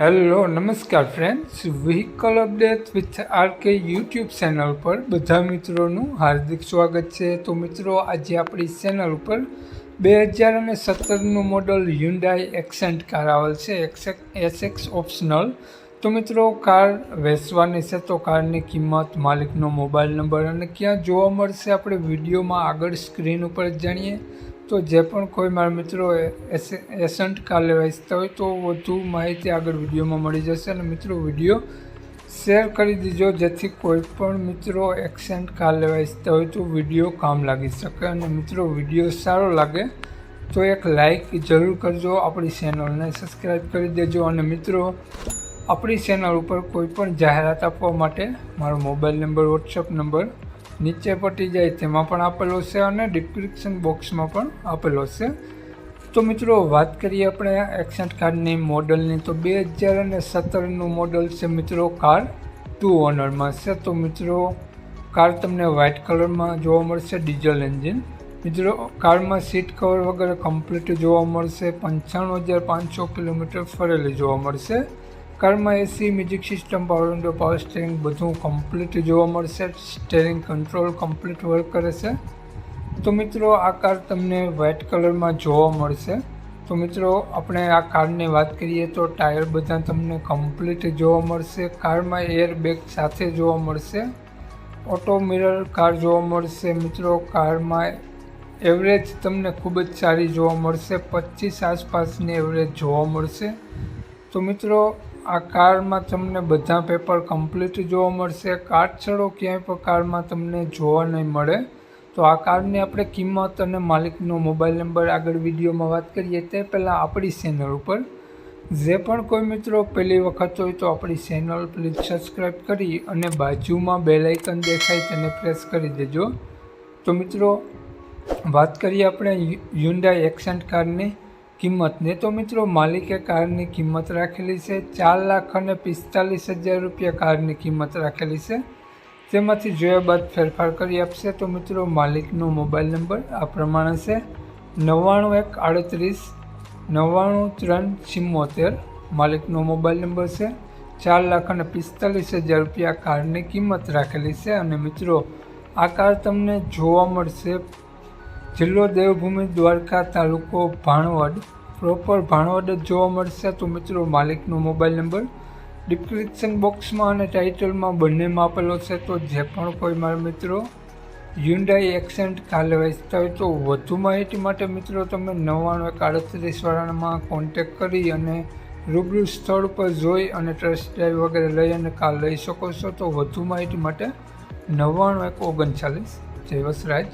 Hello, નમસ્કાર friends vehicle update with RK YouTube channel પર બધા મિત્રોનું હાર્દિક સ્વાગત છે. તો મિત્રો, આજે આપણી ચેનલ ઉપર બે હજાર અને સત્તરનું મોડલ હ્યુન્ડાઈ એક્સેન્ટ કાર આવેલ છે. એસએક્સ ઓપ્શનલ તો મિત્રો કાર વેચવાની છે તો કારની કિંમત, માલિકનો મોબાઈલ નંબર અને ક્યાં જોવા મળશે, આપણે વિડીયોમાં આગળ સ્ક્રીન ઉપર જાણીએ. તો જે પણ કોઈ મારા મિત્રો એસન્ટ કાર લેવા હોય તો વધુ માહિતી આગળ વિડીયોમાં મળી જશે અને મિત્રો વીડિયો શેર કરી દીજો જેથી કોઈ પણ મિત્રો એક્સેન્ટ કાર લેવા ઇચ્છતા હોય તો વીડિયો કામ લાગી શકે અને મિત્રો વીડિયો સારો લાગે તો એક લાઈક જરૂર કરજો, આપણી ચેનલને સબસ્ક્રાઈબ કરી દેજો અને મિત્રો આપણી ચેનલ ઉપર કોઈ પણ જાહેરાત આપવા માટે મારો મોબાઈલ નંબર વોટ્સઅપ નંબર નીચે પટી જાય, તેમાં પણ આપેલો છે અને ડિસ્ક્રિપ્શન બોક્સમાં પણ આપેલો છે. તો મિત્રો, વાત કરીએ આપણે એક્સન્ટ કારની મોડલની તો બે હજાર અને સત્તરનું મોડલ છે મિત્રો કાર ટુ ઓનરમાં છે. તો મિત્રો કાર તમને વ્હાઇટ કલરમાં જોવા મળશે ડીઝલ એન્જિન મિત્રો કારમાં સીટ કવર વગેરે કમ્પ્લીટ જોવા મળશે, પંચાણું હજાર પાંચસો કિલોમીટર ફરેલી જોવા મળશે. કારમાં AC, music system power window power steering બધું કમ્પ્લીટ જોવા મળશે. સ્ટેરિંગ કંટ્રોલ કમ્પ્લીટ વર્ક કરે છે. તો મિત્રો, આ કાર તમને વ્હાઇટ કલરમાં જોવા મળશે. તો મિત્રો, આપણે આ કારની વાત કરીએ તો ટાયર બધા તમને કમ્પ્લીટ જોવા મળશે. કારમાં એર બેગ સાથે જોવા મળશે. ઓટો મિરર કાર જોવા મળશે. મિત્રો કારમાં એવરેજ તમને ખૂબ જ સારી જોવા મળશે. પચીસ આસપાસની એવરેજ જોવા મળશે. તો મિત્રો આ કારમાં તમને બધા પેપર કમ્પ્લીટ જોવા મળશે. કાટછડો ક્યાંય પણ કારમાં તમને જોવા નહીં મળે. તો આ કારની આપણે કિંમત અને માલિકનો મોબાઈલ નંબર આગળ વિડીયોમાં વાત કરીએ તે પહેલાં આપણી ચેનલ ઉપર. જે પણ કોઈ મિત્રો પહેલી વખત હોય તો આપણી ચેનલ પ્લીઝ સબસ્ક્રાઈબ કરી અને બાજુમાં બે લાઇકન દેખાય તેને પ્રેસ કરી દેજો. તો મિત્રો, વાત કરીએ આપણે હ્યુન્ડાઈ એક્સન્ટ કારની કિંમતને તો મિત્રો માલિકે કારની કિંમત રાખેલી છે, ચાર લાખ અને પિસ્તાલીસ હજાર રૂપિયા કારની કિંમત રાખેલી છે. તેમાંથી જોયા બાદ ફેરફાર કરી આપશે તો મિત્રો માલિકનો મોબાઈલ નંબર આ પ્રમાણે છે, નવ્વાણું એક આડત્રીસ, નવ્વાણું ત્રણ ચિમ્મોતેર. માલિકનો મોબાઈલ નંબર છે, ચાર લાખ અને પિસ્તાલીસ હજાર રૂપિયા કારની કિંમત રાખેલી છે. અને મિત્રો, આ કાર તમને જોવા મળશે જિલ્લો દેવભૂમિ દ્વારકા તાલુકો ભાણવડ. પ્રોપર ભાણવડ જ જોવા મળશે તો મિત્રો માલિકનો મોબાઈલ નંબર ડિસ્ક્રિપ્શન બોક્સમાં અને ટાઇટલમાં બંનેમાં આપેલો છે. તો જે પણ કોઈ મારા મિત્રો યુન્ડાઈ એક્સેન્ટ કાલે વેચતા હોય તો વધુ માહિતી માટે મિત્રો તમે નવ્વાણું એક આડત્રીસવાળામાં કોન્ટેક કરી અને રૂબરૂ સ્થળ પર જોઈ અને ટ્રસ્ટ ડ્રાઈવ વગેરે લઈ અને કાર લઈ શકો છો. તો વધુ માહિતી માટે નવ્વાણું એક ઓગણચાલીસ. જય વસરાજ.